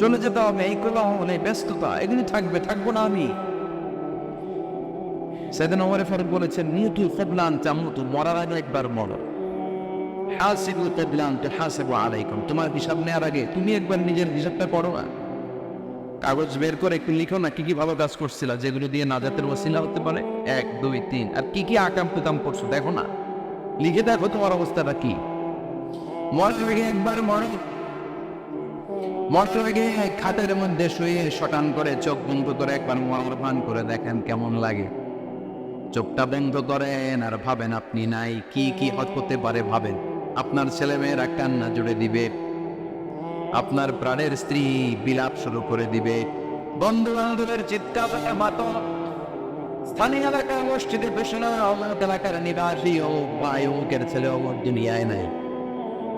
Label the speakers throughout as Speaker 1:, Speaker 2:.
Speaker 1: চলে যেতে হবে, এই কোলাহল ব্যস্ততা, এগুলি থাকবে, থাকব না আমি। সেদিন ওমরে ফারুক বলেছেন নিয়তু কবলান চামুতু মরার আগে একবার মরো। হাসিবু কবলান তো হাসিবু আলাইকুম, তোমার হিসাব নেওয়ার আগে তুমি একবার নিজের হিসাবটা পড়ো না। কাগজ বের করে একটু লিখো না, কি কি ভালো কাজ করছিলা, যেগুলো দিয়ে নাজাতের ওসিলা হতে পারে? এক, দুই, তিন, আর কি কি আকাম কুতাম করছ দেখো না। লিখে দেখো তোমার অবস্থাটা কি। মরার আগে একবার মরো মরার আগে খাটের মধ্যে শুয়ে শটান করে চোখ বন্ধ করে একবার মরার ভান করে দেখেন কেমন লাগে। চোখটা বন্ধ করেন আর ভাবেন আপনি নাই, কি কি হত হতে পারে ভাবেন। আপনার ছেলে মেয়েরা কান্না জুড়ে দিবে। আপনার প্রাণের স্ত্রী বিলাপ শুরু করে দিবে। বন্ধু বান্ধবের চিৎকার মাতো স্থানীয় এলাকার পেছনে অমুক এলাকার নিবাসী ও অমুকের ছেলে অমুক দুনিয়ায় নাই।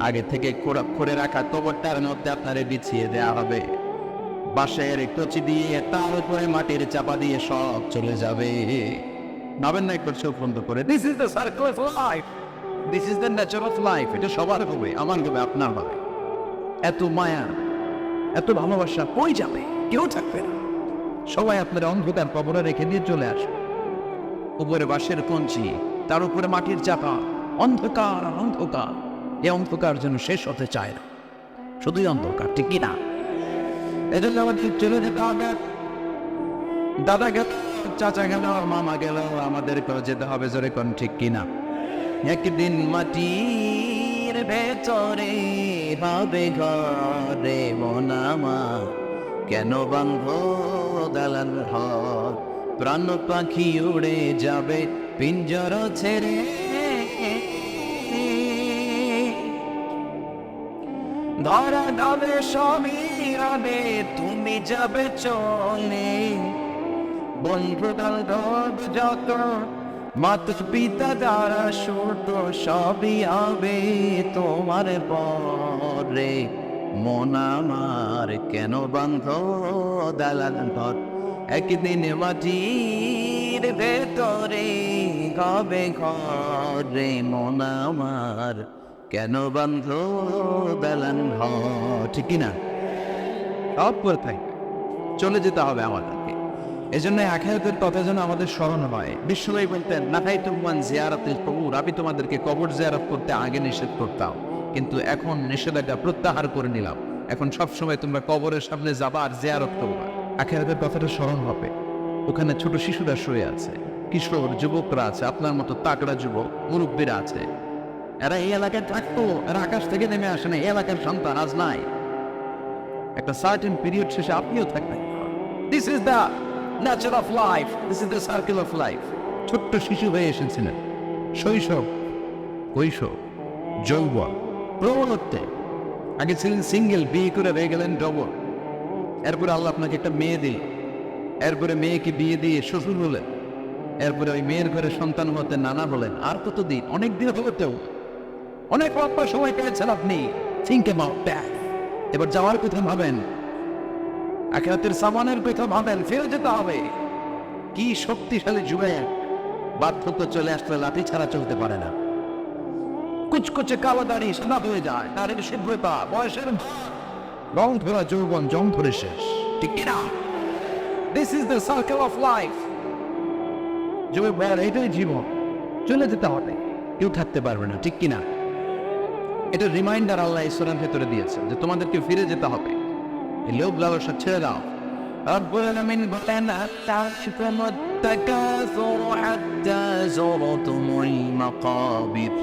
Speaker 1: আগে থেকে করে রাখা কবরটার মধ্যে আপনারে বিছিয়ে দেওয়া হবে। বাঁশের কচি দিয়ে তার উপরে মাটির চাপা দিয়ে সব চলে যাবে। ভাবেন না একবার চোখ বন্ধ করে। This is the circle of life this is the nature of life এটা সবার হবে, আমার হবে, আপনার হবে। এত মায়া, এত ভালোবাসা কই যাবে? কেউ থাকবে না। সবাই আপনার অন্ধকার কবরে রেখে দিয়ে চলে আসে উপরে বাঁশের কঞ্চি, তার উপরে মাটির চাপা, অন্ধকার অন্ধকার। এই অন্ধকার যেন শেষ হতে চায় না। শুধুই অন্ধকার, ঠিক না? এজন্য আমাদের চলে যেতে হবে দাদা গেল, চাচা গেল মামা গেল। আমাদের যেতে হবে জোরে কোন ঠিক কিনা একদিন মাটির ভেতরে হবে ঘরে মনামা কেন বান্ধ দালান ঘর? প্রাণ পাখি উড়ে যাবে, পিঞ্জর ছেড়ে ধরা সবই হবে তুমি যাবে চলে বন্ধু বান্ধব যত, মাত পিতা দ্বারা সুত সবই হবে তোমার পরে। মন আমার কেন বান্ধ দালান ঘর, একদিন মাটির ভেতরে গবে ঘরে। মন আমার কেন বান্ধ ঘর ঠিক না? সব করে চলে যেতে হবে আমাদেরকে। এই জন্য আখায়াতের কথা যেন আমাদের স্মরণ হয়। বিশ্বভাই বলতেন নাথাই তুমান জিয়ারাতের কবুর। আমি তোমাদেরকে কবর জিয়ারত করতে আগে নিষেধ করতাম। কিন্তু এখন নিষেধাজ্ঞা প্রত্যাহার করে নিলাম। এখন সব সময় তোমরা কবরের সামনে যাবা আর জিয়ারত করবা। আখায়াতের কথাটা স্মরণ হবে। ওখানে ছোট শিশুরা শুয়ে আছে। কিশোর, যুবকরা আছে। আপনার মতো তাকড়া যুবক, মুরব্বীরা আছে। এরা এই এলাকায় থাকতো এরা আকাশ থেকে নেমে আসে না, এই এলাকার সন্তান আজ নাই। একটা সার্টেন পিরিয়ড শেষে আপনিও থাকবেন। This is the nature of life this is the circle of life ছোট্ট শিশু হয়ে এসেছিলেন। শৈশব কৈশব যৌবন, প্রবণত্বে। আগে ছিলেন সিঙ্গেল বিয়ে করে হয়ে গেলেন ডবল এরপরে আল্লাহ আপনাকে একটা মেয়ে দিল এরপরে মেয়েকে বিয়ে দিয়ে শ্বশুর হলেন। এরপরে ওই মেয়ের ঘরে সন্তান হতে নানা বলেন আর কত দিন অনেক দিন হতেও অনেক লম্বা সময় পেয়েছেন আপনি। থিঙ্ক অ্যাবাউট দ্যাট এবার যাওয়ার কথা ভাবেন। আখেরাতের সামানের কথা ভাবেন। ফেরত যেতে হবে। কি শক্তিশালী যুগে বার্ধক্য চলে আসলে লাঠি ছাড়া চলতে পারে না। কুচকুচে কালো দাড়ি সাদা হয়ে যায়। তার সিদ্ধতা বয়সের রং ধরা যৌবন, জং ধরে শেষ। ঠিক কিনা? This is the circle of life যুবে বয়ার এটাই জীবন। চলে যেতে হবে। কেউ থাকতে পারবে না। ঠিক কিনা? এটা রিমাইন্ডার আল্লাহ ঈশ্বরের ভেতরে দিয়েছে যে তোমাদেরকে ফিরে যেতে হবে এই লোভ লালসা ছেড়ে দাও রব্বুল আলামিন বলেন আতাশিকুম التكاثر حتى زرتم المقابر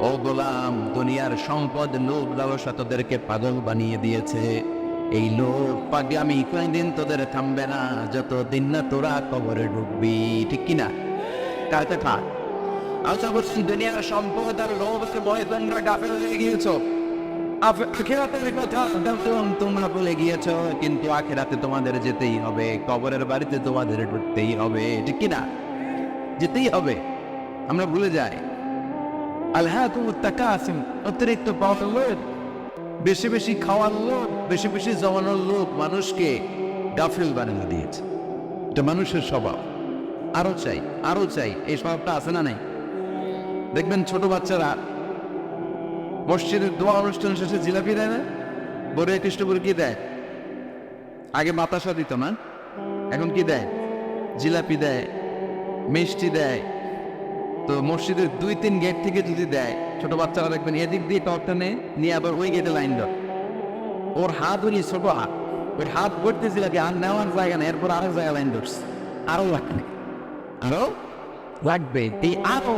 Speaker 1: ও গোলাম দুনিয়ার সম্পদ লোভ লালসা তোদেরকে পাগল বানিয়ে দিয়েছে এই লোভ পাগামি কোনদিন তোদের থামবে না যতদিন না তোরা কবরে ঢুকবি ঠিক কিনা কার কথা আশা করছি দুনিয়ার সম্পদ আর লোভকে ভয় তোমরা গাফেল হয়ে গিয়েছো? আখেরাতের কথা তোমরা বলে গিয়েছ, কিন্তু আখেরাতে তোমাদের যেতেই হবে, কবরের বাড়িতে তোমাদের ঢুকতেই হবে, ঠিক কিনা? যেতেই হবে, আমরা ভুলে যাই। আল্লাহ তাকাসিম, অতিরিক্ত পাওয়ার লোক বেশি বেশি খাওয়ার লোক বেশি বেশি জমানোর লোক মানুষকে গাফিল বানিয়ে দিয়েছে। এটা মানুষের স্বভাব। আরও চাই আরও চাই, এই স্বভাবটা আছে না নাই? দেখবেন ছোট বাচ্চারা মসজিদের দোয়া অনুষ্ঠান শেষে জিলাপি দেয় না? বড় কৃষ্ণপুর কি দেয়? আগে বাতাসা দিত না। এখন কি দেয়? জিলাপি দেয়, মিষ্টি দেয়। তো মসজিদের দুই তিন গেট থেকে যদি দেয়, ছোট বাচ্চারা দেখবেন এদিক দিয়ে টপটা নেয়, নিয়ে আবার ওই গেটে লাইন ধর। ওর হাত উনি ছোট হাত। ওই হাত ভরতে জিলাপি আর নেওয়ার জায়গা নেই, এরপর আরেক জায়গায় লাইন ধরছে। আরও লাগবে। আরও? লাগবে। এই আরও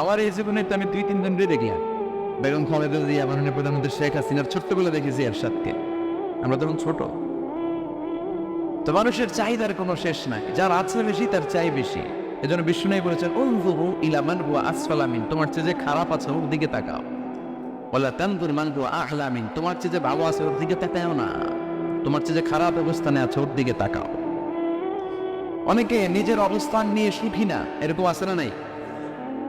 Speaker 1: আমার এই জীবনে তো আমি দুই তিন জনকে দেখলাম বেগম খালেদা জিয়া, মাননীয় প্রধানমন্ত্রী শেখ হাসিনার ছোট্টবেলা দেখেছি এরশাদকে। আমরা তখন ছোট। তো মানুষের চাহিদার কোনো শেষ নাই। যার আছে বেশি, তার চাই বেশি। এজন্য বিষ্ণু নাই বলেছেন, উনজুরু ইলামান হুয়া আসফালামিন তোমার চেয়ে যে খারাপ আছে, ওর দিকে তাকাও। বলা তানজুর মান হুয়া আহলামিন তোমার চেয়ে যে ভালো আছে, ওর দিকে তাকাও না। তোমার চেয়ে যে খারাপ অবস্থানে আছে, ওর দিকে তাকাও। অনেকে নিজের অবস্থান নিয়ে সুখী না, এরকম আছে না নাই?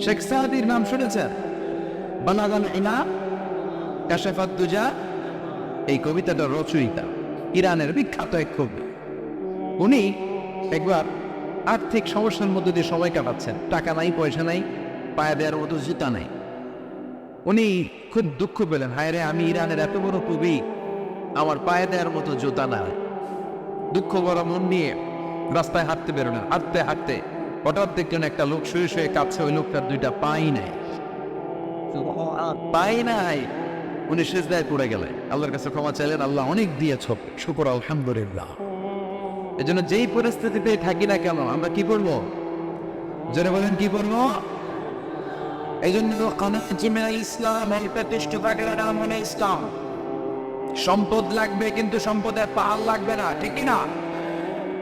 Speaker 1: শেখ সাহাদির নাম শুনেছেন বানাগান ইনা, কাশেফাত দুজা, এই কবিতাটা রচয়িতা, ইরানের বিখ্যাত এক কবি। উনি একবার আর্থিক সমস্যার মধ্যে দিয়ে সময় কাটাচ্ছেন। টাকা নাই, পয়সা নাই, পায়ে দেওয়ার মতো জুতা নাই। উনি খুব দুঃখ পেলেন, হায় রে, আমি ইরানের এত বড় কবি, আমার পায়ে দেওয়ার মতো জুতা নাই। দুঃখ বড় মন নিয়ে রাস্তায় হাঁটতে বেরোলেন। হাঁটতে হাঁটতে হঠাৎ দেখলেন একটা লোক শুয়ে শুয়ে কাঁপছে ওই লোকটার দুইটা পাই নাই। পাই নাই। উনি সেজদায় পড়ে গেলেন। আল্লাহর কাছে ক্ষমা চাইলেন আল্লাহ অনেক দিয়েছ শুকর আলহামদুলিল্লাহ। এই জন্য যেই পরিস্থিতিতে থাকি না কেন আমরা কি করব? জোরে বলেন কি করব? এই জন্য ইসলাম। সম্পদ লাগবে কিন্তু সম্পদের পাহাড় লাগবে না ঠিক কি না?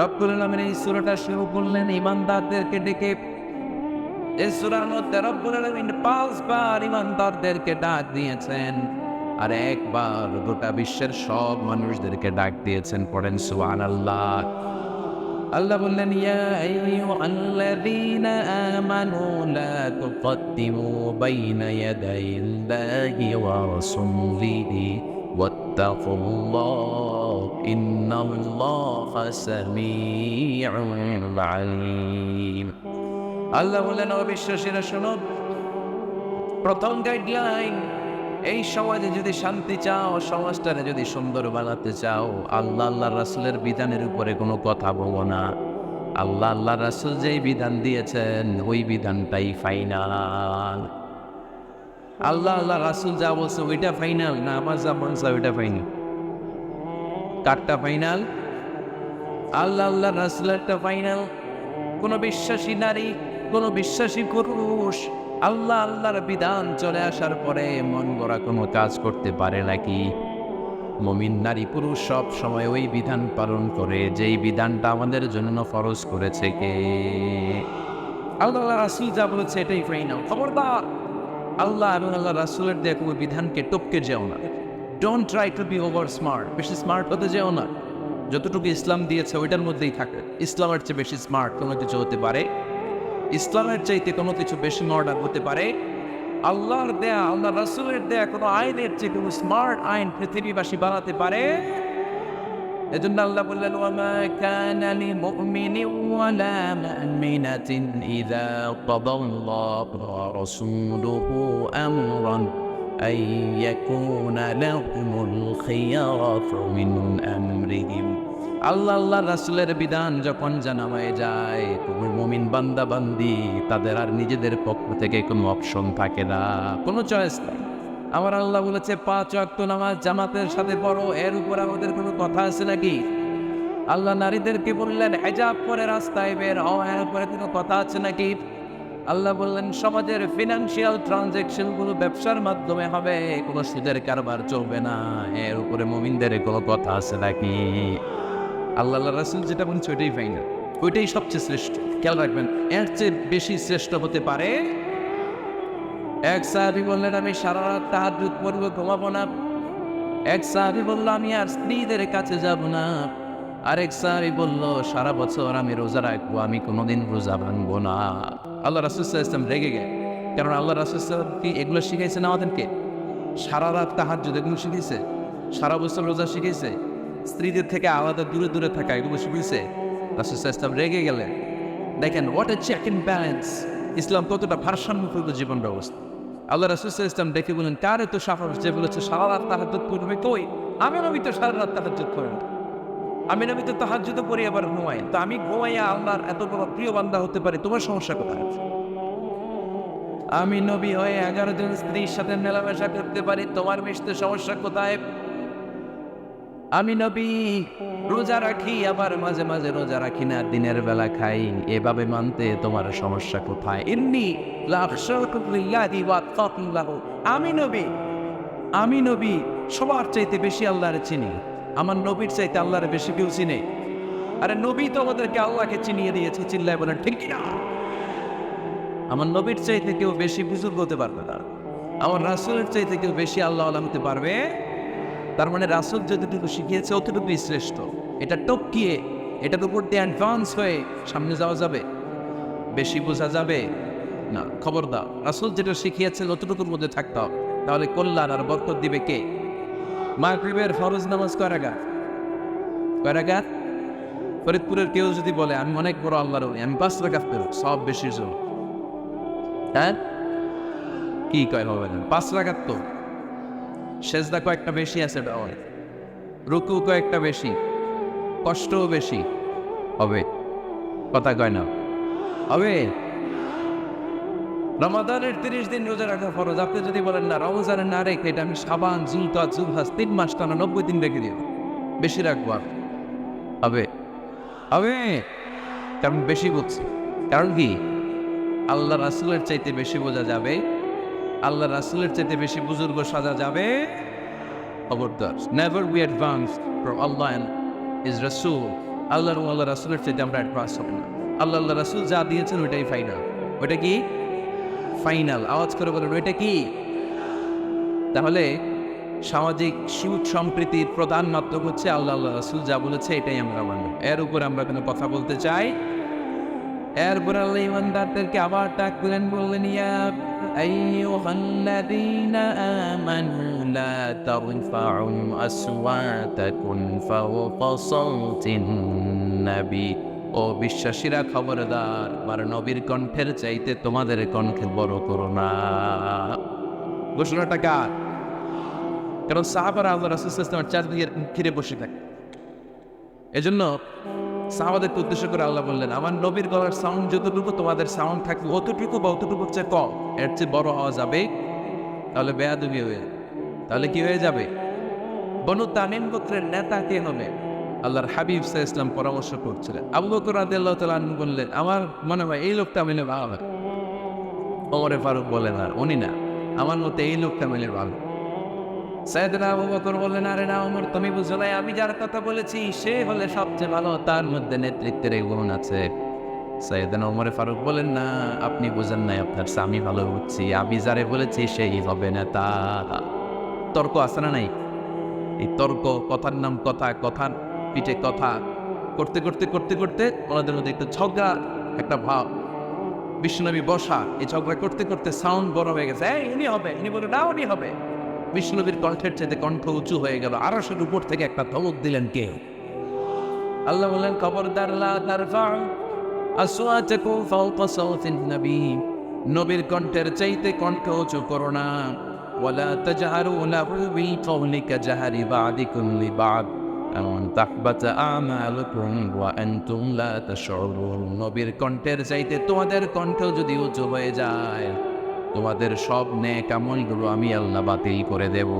Speaker 1: রব্বুল আলমের এই সুরাটা শুরু করলেন ইমানদারদেরকে ডেকে এই সুরার মধ্যে রব্বুল আলমিন পাঁচবার ইমানদারদেরকে ডাক দিয়েছেন আর একবার গোটা বিশ্বের সব মানুষদেরকে ডাক দিয়েছেন, পড়েন সুবহান আল্লাহ আল্লাহ বললেন, ইয়া আইয়ুহাল্লাযীনা আমানু লা তুকদ্দিমু বাইনা ইয়াদাইল্লাহি ওয়া রাসূলিহি ওয়াত্তাকুল্লাহ ইন্নাল্লাহা সামিউন আলীম আল্লাহ বললেন অবিশ্বাসীরা শোনো, প্রথম গাইডলাইন এই সমাজে যদি শান্তি চাও, সমাজটারে যদি সুন্দর বানাতে চাও, আল্লাহ আল্লাহ রাসুলের বিধানের উপরে কোনো কথা বলব না। আল্লাহ আল্লাহ রাসুল যেই বিধান দিয়েছেন, ওই বিধানটাই ফাইনাল আল্লাহ আল্লাহ, রাসুল যা বলছে ওইটা ফাইনাল না, আমার যা বলছে ওইটা ফাইনাল কারটা ফাইনাল আল্লাহ আল্লাহ রাসুলেরটা ফাইনাল কোনো বিশ্বাসী নারী, কোনো বিশ্বাসী পুরুষ, আল্লাহ, আল্লাহর বিধান চলে আসার পরে মন গড়া কোনো কাজ করতে পারে নাকি? মমিন নারী, পুরুষ সব সময় ওই বিধান পালন করে, যেই বিধানটা আমাদের জন্য ফরজ করেছে কে? আল্লাহ রাসুল যা বলেছে এটাই ফাইনাল খবরদার! আল্লাহ এবং আল্লাহ রাসুলের দেখ ওই বিধানকে টপকে যেও না। Don't try to be over smart বেশি স্মার্ট হতে যেও না। যতটুকু ইসলাম দিয়েছে ওইটার মধ্যেই থাকে। ইসলামের চেয়ে বেশি স্মার্ট কোনো কিছু হতে পারে। ইসলামের চাইতে কোনো কিছু বেশি মডার্ন হতে পারে। আল্লাহর দেয়া, আল্লাহ রাসুলের দেয়া কোনো আইনের চেয়ে কোনো স্মার্ট আইন পৃথিবীবাসী বানাতে পারে। এজন্য আল্লাহ বললেন ওয়ামা কানা লিমুমিনিন ওয়ালা মুমিনাতিন ইযা কাদাল্লাহু ওয়া রাসূলুহু আমরান أن يكون لهم الخيار من أمرهم আল্লাহ আল্লাহ রাসুলের বিধান যখন জানামায় যায় তুমি মমিন বান্দা বান্দি তাদের আর নিজেদের পক্ষ থেকে কোনো অপশন থাকে না কোনো চয়েস নেই আমার আল্লাহ বলেছে, পাঁচ ওয়াক্ত নামাজ জামাতের সাথে পড়ো, এর উপর আমাদের কোনো কথা আছে নাকি? আল্লাহ নারীদেরকে বললেন, হেজাব করে রাস্তায় বের হও, এর উপরে কোনো কথা আছে নাকি? আল্লাহ বললেন, সমাজের ফিনান্সিয়াল ট্রানজেকশনগুলো ব্যবসার মাধ্যমে হবে, কোনো সুদের কারবার চলবে না, এর উপরে মমিনদের কোনো কথা আছে নাকি? আল্লাহ রাসুল যেটা বলছে, ওইটাই ফাইনাল ওইটাই সবচেয়ে শ্রেষ্ঠ। খেয়াল রাখবেন, এর চেয়ে বেশি শ্রেষ্ঠ হতে পারে এক সাহাবি বললেন, আমি সারা রাত তাহাজুদ পড়ব, ঘুমাবো না। এক সাহাবি বলল, আমি আর স্ত্রীদের কাছে যাব না। আরেক সাহাবি বলল, সারা বছর আমি রোজা রাখব, আমি কোনোদিন রোজা ভাঙবো না। আল্লাহ রাসুল ইসলাম রেগে গে কারণ আল্লাহ রাসুল কি এগুলো শিখাইছে না আমাদেরকে? সারা রাত তাহাজুদ এগুলো শিখিয়েছে সারা বছর রোজা শিখিয়েছে স্ত্রীদের থেকে আলাদা দূরে দূরে থাকা এগুলো শিখিয়েছে রাসুল ইসলাম রেগে গেলেন। দেখেন what a check in balance Islam কতটা ভারসাম্যপূর্ণ জীবন ব্যবস্থা। আল্লাহ রাসুল ইসলাম দেখে বলেন তারে তো সাহস যে বলেছে, সারা রাত তাহাজুত করবে কই? আমি নবী তো সারা রাত তাহাজুত করেন আমি নবী তো তাহাজুত করি আবার ঘুমাই তো আমি ঘুমাইয়া আল্লাহর এত বড় প্রিয় বান্দা হতে পারে, তোমার সমস্যা কোথায় আছে? আমি নবী হয়ে এগারো জন স্ত্রীর সাথে মেলামেশা করতে পারি, তোমার মিশতে সমস্যা কোথায়? আমি নবী, রোজা রাখি, আবার মাঝে মাঝে রোজা রাখি না, দিনের বেলা খাই। এভাবে মানতে তোমার সমস্যা কোথায়? এমনি আমি নবী আমি নবী, সবার চাইতে বেশি আল্লাহরে চিনি। আমার নবীর চাইতে আল্লাহরে বেশি কেউ চিনে? আরে নবী তো আমাদেরকে আল্লাহকে চিনিয়ে দিয়েছে, চিল্লায় বলেন, ঠিক না আমার নবীর চাইতে কেউ বেশি বুজুর্গ হতে পারবে না। আমার রাসুলের চাইতে কেউ বেশি আল্লাহ হতে পারবে? তার মানে রাসুল যতটুকু শিখিয়েছে, অতটুকুই শ্রেষ্ঠ। এটা টপকিয়ে, এটার উপর দিয়ে অ্যাডভান্স হয়ে সামনে যাওয়া যাবে। বেশি বোঝা যাবে? না খবর দাও রাসুল যেটা শিখিয়েছেন, অতটুকুর মধ্যে থাকতে হবে। তাহলে কল্যাণ আর বরকত দিবে কে? মাগরিবের ফরজ নামাজ কয় রাকাত? কয় রাকাত? ফরিদপুরের কেউ যদি বলে, আমি অনেক বড় আল্লাহর আমি পাঁচ রাকাত পেরো সব বেশি জোর। হ্যাঁ? কি কয় হবে না? পাঁচ রাকাত তো। সেজদা কয়েকটা বেশি আছে অনেক রুকু কয়েকটা বেশি, কষ্টও বেশি হবে। কথা কয় না। হবে। রমাদানের তিরিশ দিন রোজা রাখা ফরজ। আপনি যদি বলেন, না রমজানের না রেখে এটা আমি সাবান জুলতা জুলহাস তিন মাস টানা নব্বই দিন রেখে দিব। বেশি রাখব আর। হবে। হবে।
Speaker 2: কারণ বেশি বুঝছি। কারণ কি? আল্লাহ রাসুলের চাইতে বেশি বোঝা যাবে আল্লাহ রাসুলের চাইতে বেশি বুজুর্গ সাজা যাবে? খবরদার। Never be advance for Allah and is রাসুল আল্লাহ আল্লাহ রাসুলের চাইতে আমরা অ্যাডভান্স হব না। আল্লাহ আল্লাহ রাসুল যা দিয়েছেন ওইটাই ফাইনাল ওইটা কি? ফাইনাল আওয়াজ করে বলেন, ওইটা কি? তাহলে সামাজিক সুখ সম্প্রীতির প্রধান মাধ্যম হচ্ছে আল্লাহ আল্লাহ রাসুল যা বলেছে এটাই আমরা মানব এর উপর আমরা কোনো কথা বলতে চাই? এরপর আল্লাহ ইমানদারদেরকে আবার ডাক দিলেন, বললেন, ইয়া আইয়ুহাল্লাযীনা আমানু লা তারফাউ আসওয়াতাকুম ফাওকা সাওতিন নবী ও বিশ্বাসীরা, খবরদার আর নবীর কণ্ঠের চাইতে তোমাদের কণ্ঠে বড় করো না ঘোষণাটা কার? কারণ সাহাবারা আল্লাহ রাসুল ইসলামের চারদিকে ঘিরে বসে থাকে। এজন্য সাহাবাদেরকে উদ্দেশ্য করে আল্লাহ বললেন, আমার নবীর গলার সাউন্ড যতটুকু, তোমাদের সাউন্ড থাকবে অতটুকু বা অতটুকুর চেয়ে কম। এর চেয়ে বড় হওয়া যাবে তাহলে বেয়াদুবি হয়ে তাহলে কি হয়ে যাবে? বনু তামিম গোত্রের নেতা কে হবে? আল্লাহর হাবিব সাহ ইসলাম পরামর্শ করছিলেন। আবু বকর রাদি আল্লাহ তালা বললেন, আমার মনে হয় এই লোকটা মিলে ভালো ওমরে ফারুক বলেন, আর উনি না, আমার মতে এই লোকটা মিলে ভালো আবু বকর আরে না ওমর, তুমি আমি কথা বলেছি, সে হলে সবচেয়ে ভালো, তার মধ্যে নেতৃত্বের এই গুণ আছে। ওমরে ফারুক বলেন না, আপনি বুঝেন নাই, আপনার স্বামী ভালো বুঝছি, আমি যারে বলেছি সেই হবে না তা তর্ক আছে না নাই? এই তর্ক, কথার নাম কথা, কথার পিঠে কথা, করতে করতে করতে করতে ওনাদের মধ্যে একটা ঝগড়া, একটা ভাব। বিষ্ণুনবী বসা, এই ঝগড়া করতে করতে সাউন্ড বড় হয়ে গেছে। এই উনি হবে উনি বলে, না, উনি হবে। বিষ্ণুনবীর কণ্ঠের চাইতে কণ্ঠ উঁচু হয়ে গেল। আরশের উপর থেকে একটা ধমক দিলেন কে? আল্লাহ বললেন, খবরদার নবীর কণ্ঠের চাইতে কণ্ঠ উঁচু করো না। নবীর কণ্ঠের চাইতে তোমাদের কণ্ঠ যদি উঁচু হয়ে যায় তোমাদের সব নেক আমলগুলো আমি আল্লাহ বাতিল করে দেব।